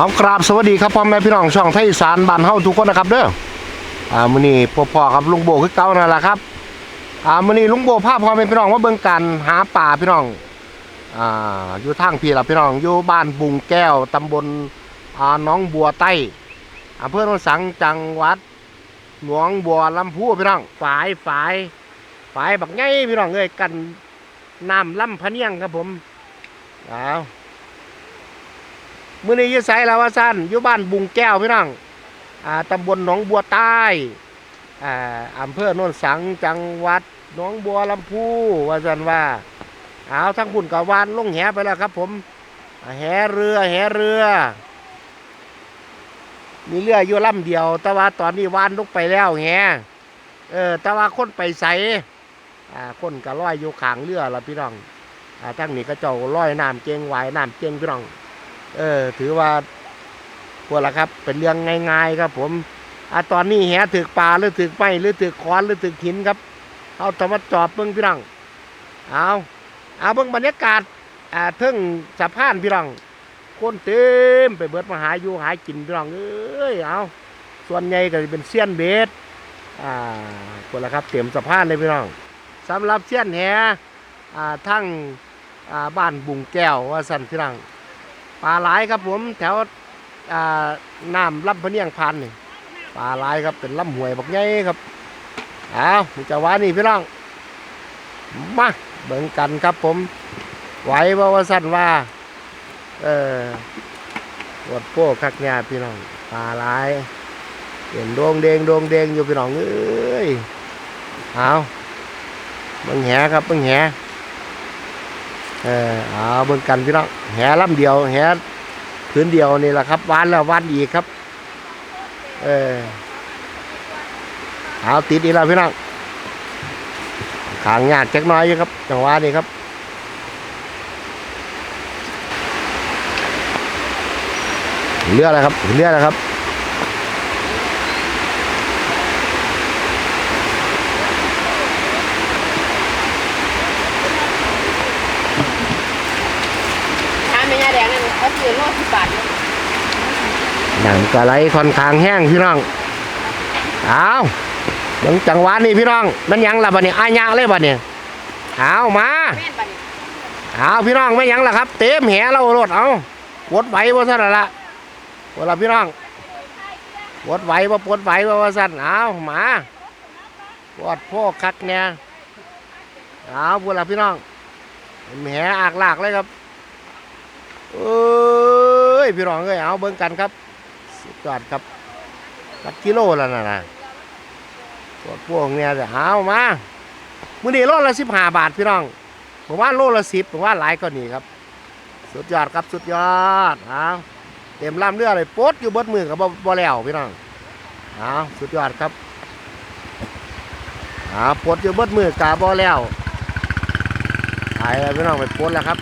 เอากราบสวัสดีครับพ่อแม่พี่น้องช่องไทยอีสารบ้านเฮาทุกคนนะครับเด้ออ่ามื้อนี้พ่อๆครับลุงโบคือเก่านั่นแหละครับอ่ามื้อนี้ลุงโบพาพ่อแม่พี่น้องมาเบิ่งกันหาป่าพี่น้องอ่าอยู่ทางพี่ล่ะพี่น้องอยู่บ้านบุงแก้วตำบลอ่าหนองบัวใต้อำเภอโนนสังจังหวัดหนองบัวลำพูพี่น้องฝายฝายฝายบักใหญ่พี่น้องเอ้ยกันน้ำลำพะเนียงครับผมเอาว มื่อนี้ยี่ไสลาวาสั้นอยู่บ้านบุงแก้วพี่น้องอ่าตำบลหนองบัวใต้อ่าอำเภอโนนสังจังหวัดหนองบัวลำพูว่าสันว่าเอาทั้งบุญกับวานลงแหไปแล้วครับผมแหเรือแหเรือ มีเรืออยู่ลำเดียว แต่ว่าตอนนี้วานลงไปแล้วแหเออแต่ว่าคนไปใสอ่าคนก็ลอยอยู่ขางเรือละพี่น้องอ่าทั้งนี้ก็เจ้าลอยน้ำเก่งไหวน้ำเก่งพี่น้อง เออถือว่าพวกละครับ เป็นเรื่องง่ายๆครับ ผมอะตอนนี้แหถือปลาหรือถือไม้หรือถือค้อนหรือถือหินครับเอาธรรมจอบเบิ่งพี่น้องเอาเอาเบิ่งบรรยากาศอ่าเทิงสะพานพี่น้องคนเต็มไปเบิดมาหาอยู่หากินพี่น้องเอ้ยเอาส่วนใหญ่ก็สิเป็นเสี้ยนเบสอ่าพวกละครับเต็มสะพานเลยพี่น้องสำหรับเสี้ยนแหอ่าทั้งอ่าบ้านบุงแก้วว่าสันพี่น้อง ปลาหลายครับผมแถวน้ำลำพะเนียงพันนี่ปลาหลายครับเป็นลำห้วยบักใหญ่ครับเอามีจะว่านี่พี่น้องมาเบิ่งกันครับผม ไหวบ่ว่าสั้นว่า เออวดโป้คักเนี่ยพี่น้องปลาหลายเห็นดวงแดงดวงแดงอยู่พี่น้องเอ้ยเอาเบิ่งแหครับเบิ่งแห เออเอาเบิ่งกันพี่น้องแหลำเดียว แหพื้นเดียวนี่แหละครับวานแล้ววานอีกครับ เออเอาติดอีกแล้วพี่น้องขางยากจักน้อยอยู่ครับจังหวะนี้ครับเรืออะไรครับเรืออะไรครับ ทานไม่ ยาแดงนั่นเขาซื้อโลสิบบาทเนี่ยหนังกะไรค่อนข้างแห้งพี่น้องเอาเบิ่งจังหวะนี้พี่น้องมันหยังล่ะบัดนี้อายะเลยบัดนี้เอามาแม่นบัดนี้เอาพี่น้องไม่หยังล่ะครับ เต็มแหเราโลดเอาปวดไหวบ่ซั่นล่ะปวดละพี่น้องปวดไหวบ่ปวดไหวบ่ว่าซั่นเอามาปวดโพกคักเนี่ยเอาปวดละพี่น้องแหอากลากเลยครับเอ้ย พี่น้องเอ้ยเอาเบิ่งกันครับสุดยอดครับลักกิโลแล้วน่ะนะปวดพวกเนี่ยจะเอามามื้อนี้โลละ15บหาบาทพี่น้องผมว่าโลละสิบผมว่าหลายก็นี่ครับ สุดยอดครับสุดยอดเอาเต็มลำเรือเลยโป๊ดอยู่บนมือกับบ่แล้วพี่น้องเอาสุดยอดครับเอาโป๊ดอยู่บนมือกับบ่แล้วไปแล้วพี่น้องไปโป๊ดแล้วครับ